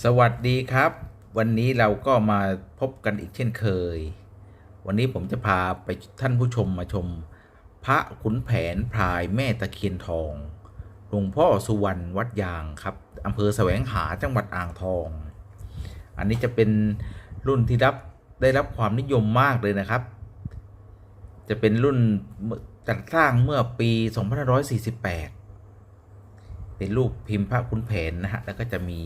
สวัสดีครับ วันนี้เราก็มาพบกันอีกเช่นเคย วันนี้ผมจะพาไปท่านผู้ชมมาชม พระขุนแผนพรายแม่ตะเคียนทองหลวงพ่อสุวรรณวัดยางครับอำเภอแสวงหาจังหวัดอ่างทอง อันนี้จะเป็นรุ่นที่รับได้รับความนิยมมากเลยนะครับ จะเป็นรุ่นจัดสร้างเมื่อปี 2548 เป็นรูปพิมพ์พระขุนแผนนะฮะแล้วก็จะมี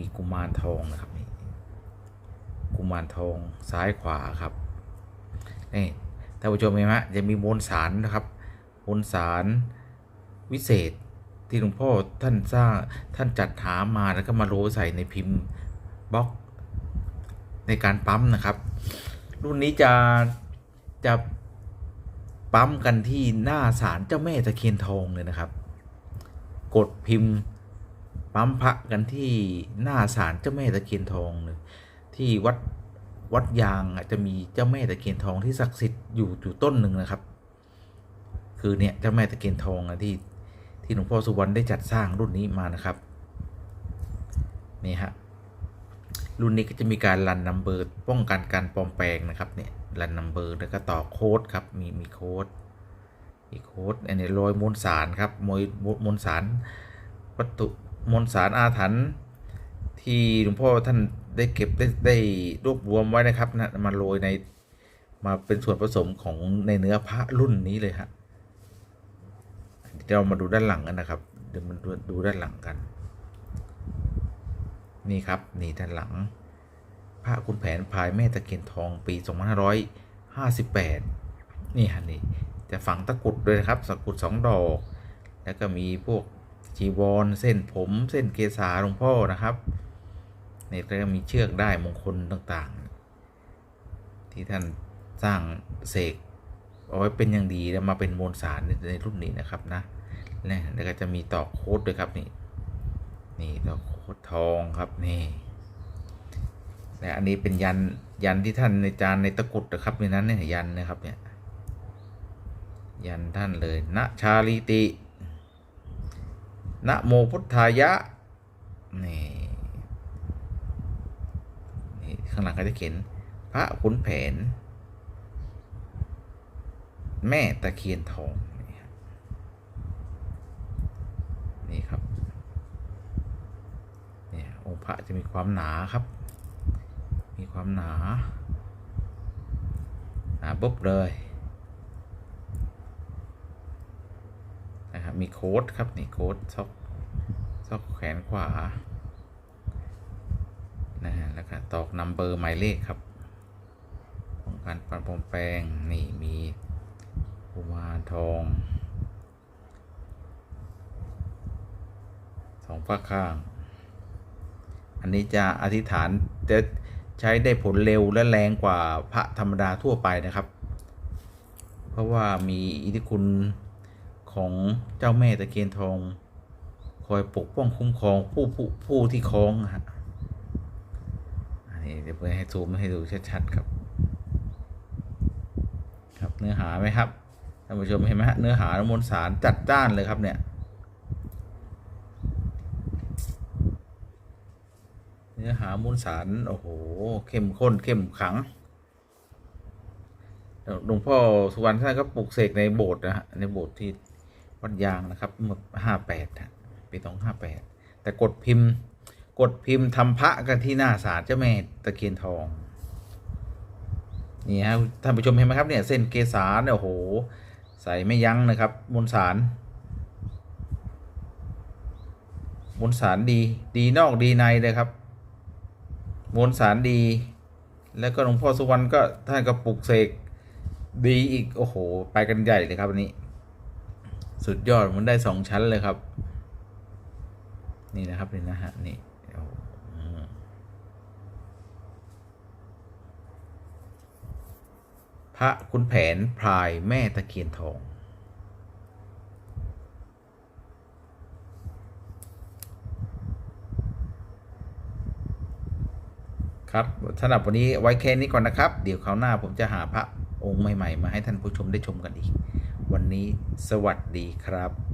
มีกุมารทองนะครับนี่กุมารทองซ้ายขวาครับนี่ท่านผู้ชมเห็นไหมจะมีมวลสารนะครับมวลสารวิเศษที่หลวงพ่อท่านสร้างท่านจัดหามาแล้วก็มาโรใส่ในพิมพ์บล็อกในการปั๊มนะครับ รุ่นนี้จะจะปั๊มกันที่หน้าศาลเจ้าแม่ตะเคียนทองเลยนะครับ กดพิมพ์ ปั๊มพระกันที่หน้าศาลเจ้าแม่ตะเคียนทองเลยที่วัดวัดยางจะมีเจ้าแม่ตะเคียนทองที่ศักดิ์สิทธิ์อยู่อยู่ต้นหนึ่งนะครับ คือเนี่ยเจ้าแม่ตะเคียนทองอะที่ที่หลวงพ่อสุวรรณได้จัดสร้างรุ่นนี้มานะครับนี่ฮะรุ่นนี้ก็จะมีการรันนัมเบอร์ป้องกันการปลอมแปลงนะครับเนี่ยรันนัมเบอร์แล้วก็ต่อโค้ดครับมีมีโค้ดมีโค้ดอันนี้โรยมวลสารครับมวยมวลสารวัตถุ มวลสารอาถรรพ์ที่หลวงพ่อท่านได้เก็บได้ได้รวบรวมไว้นะครับนะมาโรยในมาเป็นส่วนผสมของในเนื้อพระรุ่นนี้เลยฮะเดี๋ยวเรามาดูด้านหลังกันนะครับเดี๋ยวมาดูดูด้านหลังกัน นี่ครับนี่ด้านหลังพระคุณแผนพายแม่ตะเคียนทองปี2558 นี่ฮะนี่จะฝังตะกรุดด้วยนะครับตะกรุดสองดอก แล้วก็มีพวก จีวรเส้นผมเส้นเกษาหลวงพ่อนะครับนี่ก็มีเชือกได้มงคลต่างๆ ที่ท่านสร้างเสกเอาไว้เป็นอย่างดีแล้วมาเป็นมวลสารในรุ่นนี้นะครับนะนี่แล้วก็จะมีตอกโค้ดด้วยครับนี่นี่ตอกโค้ดทองครับนี่และอันนี้เป็นยันยันที่ท่านในจานในตะกรุดนะครับในนั้นเนี่ยยันนะครับเนี่ยยันท่านเลยนะชาลิติ นะโมพุทธายะ นี่นี่ข้างหลังก็จะเขียนพระขุนแผน แม่ตะเคียนทอง นี่ครับ เนี่ยองค์พระจะมีความหนาครับ มีความหนา หนาปุ๊บเลย นะครับมีโค้ดครับนี่โค้ดซอกซอกแขนขวานะฮะแล้วก็ตอกนัมเบอร์หมายเลขครับป้องกันปันปลอมแปลงนี่มีกุมารทองสองฝ้าข้าง อันนี้จะอธิษฐานจะใช้ได้ผลเร็วและแรงกว่าพระธรรมดาทั่วไปนะครับ เพราะว่ามีอิทธิคุณ ของเจ้าแม่ตะเคียนทอง คอยปกป้องคุ้มครองผู้ผู้ผู้ที่คล้องฮะอันนี้เดี๋ยวเพื่อให้ซูมให้ดูชัดๆครับ ครับเนื้อหาไหมครับท่านผู้ชมเห็นไหมฮะเนื้อหามวลสารจัดจ้านเลยครับเนี่ยเนื้อหามวลสาร โอ้โห เข้มข้นเข้มขังหลวงพ่อสุวรรณท่านก็ปลูกเสกในโบสถ์นะฮะในโบสถ์ที่ วัดยางนะครับเมื่อห้าแปดปีสองห้าแปดแต่กดพิมพ์กดพิมพ์ทำพระกันที่หน้าศาลเจ้าแม่ตะเคียนทองนี่ฮะท่านผู้ชมเห็นไหมครับเนี่ยเส้นเกษาเนี่ยโอ้โห ใส่ไม่ยั้งนะครับมวลสารมวลสารดีดีนอกดีในเลยครับมวลสารดี แล้วก็หลวงพ่อสุวรรณก็ท่านก็ปลุกเสกดีอีกโอ้โห ไปกันใหญ่เลยครับอันนี้ สุดยอดมันได้สองชั้นเลยครับ นี่นะครับนี่นะฮะนี่พระคุณแผนพรายแม่ตะเคียนทอง ครับสำหรับวันนี้ไว้แค่นี้ก่อนนะครับ เดี๋ยวคราวหน้าผมจะหาพระองค์ใหม่ ๆ มาให้ท่านผู้ชมได้ชมกันอีก วันนี้สวัสดีครับ